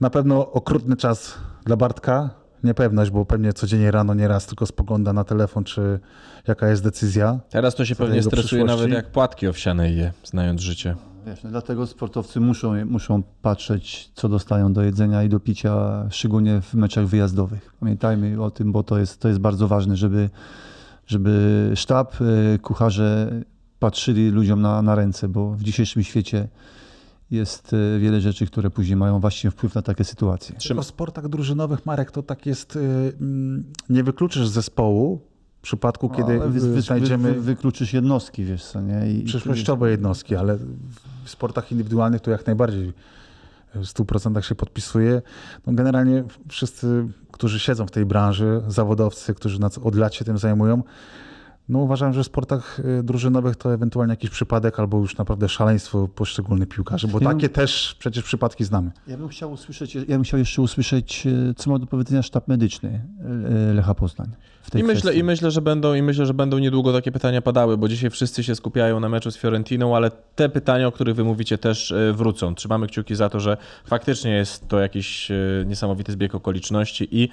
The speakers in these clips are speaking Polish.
Na pewno okrutny czas dla Bartka. Niepewność, bo pewnie codziennie rano nieraz tylko spogląda na telefon, czy jaka jest decyzja. Teraz to się pewnie stresuje nawet jak płatki owsiane je, znając życie. Wiesz, no dlatego sportowcy muszą, muszą patrzeć, co dostają do jedzenia i do picia, szczególnie w meczach wyjazdowych. Pamiętajmy o tym, bo to jest, to jest bardzo ważne, żeby, żeby sztab, e, kucharze patrzyli ludziom na, na ręce, bo w dzisiejszym świecie jest e, wiele rzeczy, które później mają właśnie wpływ na takie sytuacje. Tylko w sportach drużynowych, Marek, to tak jest, y, mm, nie wykluczysz zespołu w przypadku, kiedy Ale wy, wy, znajdziemy wy, wykluczysz jednostki, wiesz co, nie? I, przyszłościowe jednostki, ale w sportach indywidualnych to jak najbardziej w 100% się podpisuje. No generalnie wszyscy, którzy siedzą w tej branży, zawodowcy, którzy od lat się tym zajmują, no uważam, że w sportach y, drużynowych to ewentualnie jakiś przypadek albo już naprawdę szaleństwo poszczególnych piłkarzy, bo Ja- takie też przecież przypadki znamy. Ja bym chciał usłyszeć, ja bym chciał jeszcze usłyszeć, e, co ma do powiedzenia sztab medyczny e, Lecha Poznań w tej I myślę, kwestii. I myślę, że będą, i myślę, że będą niedługo takie pytania padały, bo dzisiaj wszyscy się skupiają na meczu z Fiorentiną, ale te pytania, o których wy mówicie, też wrócą. Trzymamy kciuki za to, że faktycznie jest to jakiś niesamowity zbieg okoliczności i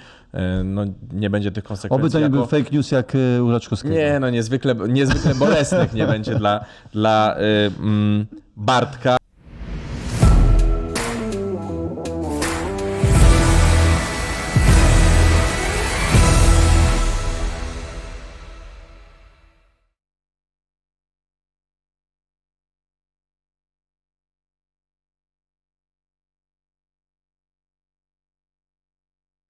no, nie będzie tych konsekwencji. Oby to nie jako- był fake news jak u Raczkowskiego. Nie, no niezwykle, niezwykle bolesnych nie będzie dla, dla y, mm, Bartka.